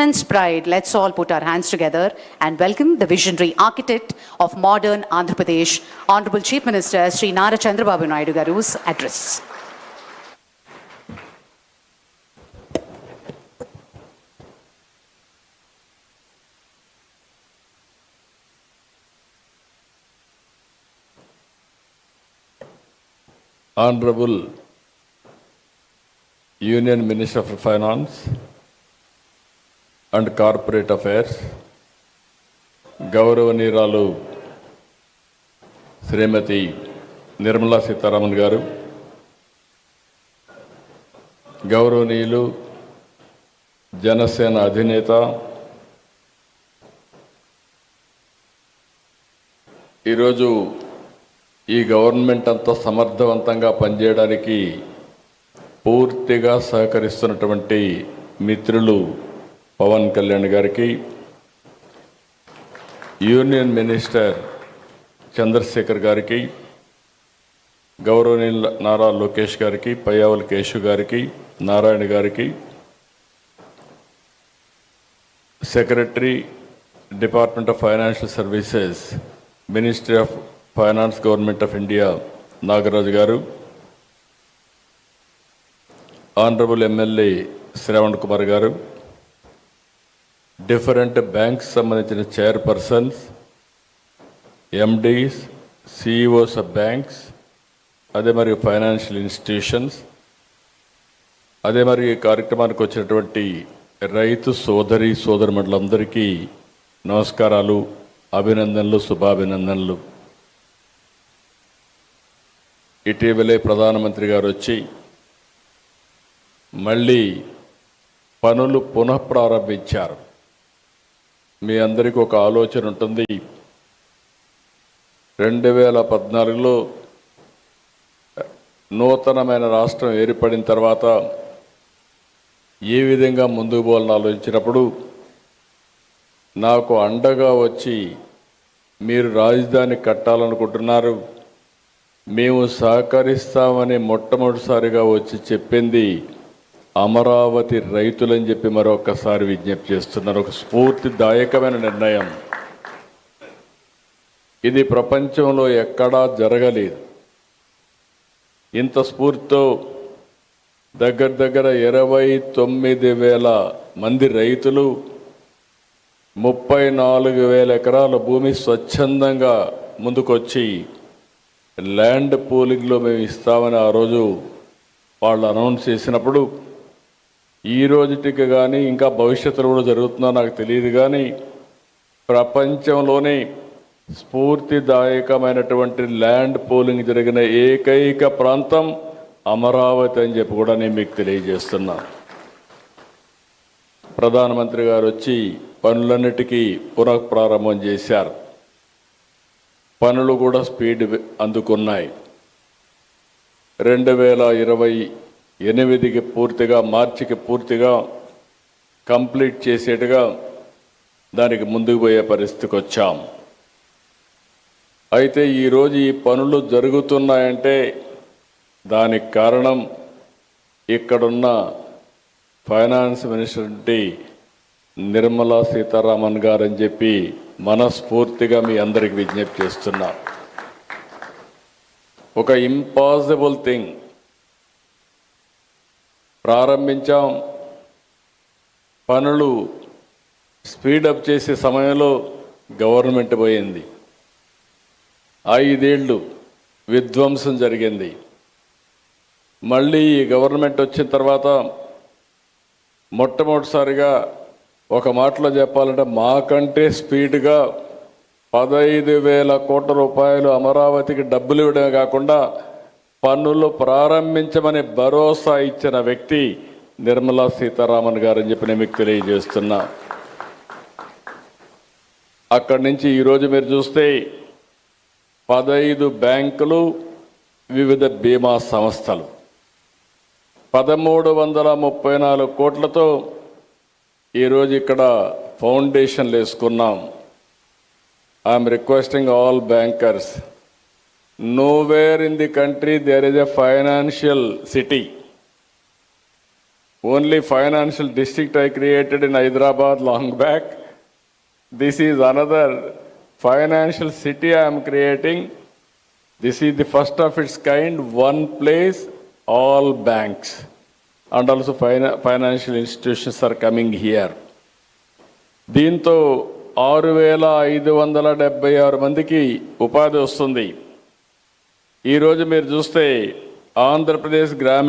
immense pride, let's all put our hands together and welcome the visionary architect of modern Andhra Pradesh, Honorable Chief Minister Sri Nara Chandrababu Naidu Garu's address. Honorable Union Minister of Finance and corporate affairs. గౌరవనీయురాలు Shrimati Nirmala Sitharaman గారు. గౌరవనీయులు జనసేన అధినేత. ఈరోజు ఈ government అంతా సమర్థవంతంగా పనిచేయడానికి పూర్తిగా సహకరిస్తున్నటువంటి మిత్రులు పవన్ కళ్యాణ్ గారికి యూనియన్ మినిస్టర్ చంద్రశేఖర్ గారికి గౌరవనీయుల నారా లోకేష్ గారికి Payyavula Keshu garu Narayana garu secretary department of financial services ministry of finance government of India Nagaraju garu honourable MLA Shravan Kumar garu different banks సంబంధించిన chairpersons MDs CEOs of banks అదే మరియు financial institutions అదే మరి ఈ కార్యక్రమానికి వచ్చినటువంటి రైతు సోదరి సోదరుమండలందరికీ నమస్కారాలు అభినందనలు శుభాభినందనలు. ఇటీవలే ప్రధానమంత్రి గారు వచ్చి మళ్ళీ పనులు పునఃప్రారంభించారు. మీ అందరికీ ఒక ఆలోచన ఉంటుంది. రెండు వేల పద్నాలుగులో నూతనమైన రాష్ట్రం ఏర్పడిన తర్వాత ఏ విధంగా ముందుకు పోవాలని ఆలోచించినప్పుడు నాకు అండగా వచ్చి మీరు రాజధాని కట్టాలనుకుంటున్నారు. మేము సహకరిస్తామని మొట్టమొదటిసారిగా వచ్చి చెప్పింది అమరావతి రైతులని చెప్పి మరొకసారి విజ్ఞప్తి చేస్తున్నారు ఒక స్ఫూర్తిదాయకమైన నిర్ణయం. ఇది ప్రపంచంలో ఎక్కడా జరగలేదు. ఇంత స్ఫూర్తితో దగ్గర దగ్గర ఇరవై తొమ్మిది వేల మంది రైతులు ముప్పై నాలుగు వేల ఎకరాల భూమి స్వచ్ఛందంగా ముందుకొచ్చి ల్యాండ్ పూలింగ్లో మేము ఇస్తామని ఆ రోజు వాళ్ళు అనౌన్స్ చేసినప్పుడు ఈ రోజుటికి కానీ ఇంకా భవిష్యత్తులో కూడా జరుగుతుందో నాకు తెలియదు కానీ ప్రపంచంలోనే స్ఫూర్తిదాయకమైనటువంటి ల్యాండ్ పోలింగ్ జరిగిన ఏకైక ప్రాంతం అమరావతి అని చెప్పి కూడా నేను మీకు తెలియజేస్తున్నా. ప్రధానమంత్రి గారు వచ్చి పనులన్నిటికీ పునఃప్రారంభం చేశారు. పనులు కూడా స్పీడ్ అందుకున్నాయి. రెండు వేల ఇరవై ఎనిమిదికి పూర్తిగా మార్చికి పూర్తిగా కంప్లీట్ చేసేట్టుగా దానికి ముందుకు పోయే పరిస్థితికి వచ్చాం. అయితే ఈరోజు ఈ పనులు జరుగుతున్నాయంటే దానికి కారణం ఇక్కడున్న ఫైనాన్స్ మినిస్టర్ అంటే నిర్మలా సీతారామన్ గారు అని చెప్పి మనస్ఫూర్తిగా మీ అందరికి విజ్ఞప్తి చేస్తున్నా. ఒక ఇంపాసిబుల్ థింగ్ ప్రారంభించాం. పనులు స్పీడప్ చేసే సమయంలో గవర్నమెంట్ పోయింది. ఐదేళ్ళు విధ్వంసం జరిగింది. మళ్ళీ ఈ గవర్నమెంట్ వచ్చిన తర్వాత మొట్టమొదటిసారిగా ఒక మాటలో చెప్పాలంటే మాకంటే స్పీడ్గా పదహైదు వేల కోట్ల రూపాయలు అమరావతికి డబ్బులు ఇవ్వడమే కాకుండా పన్నులు ప్రారంభించమని భరోసా ఇచ్చిన వ్యక్తి నిర్మలా సీతారామన్ గారు అని చెప్పి నేను మీకు తెలియజేస్తున్నా. అక్కడి నుంచి ఈరోజు మీరు చూస్తే పదహైదు బ్యాంకులు వివిధ బీమా సంస్థలు. పదమూడు వందల ముప్పై నాలుగు కోట్లతో ఈరోజు ఇక్కడ ఫౌండేషన్లు వేసుకున్నాం. I'm requesting all bankers nowhere in the country there is a financial city only financial district I created in Hyderabad long back this is another financial city I'm creating this is the first of its kind one place all banks and also fina financial institutions are coming here దీంతో ఆరు వేల ఐదు వందల డెబ్బై ఆరు మందికి ఉపాధి వస్తుంది. ఈరోజు మీరు చూస్తే ఆంధ్రప్రదేశ్ గ్రామీణ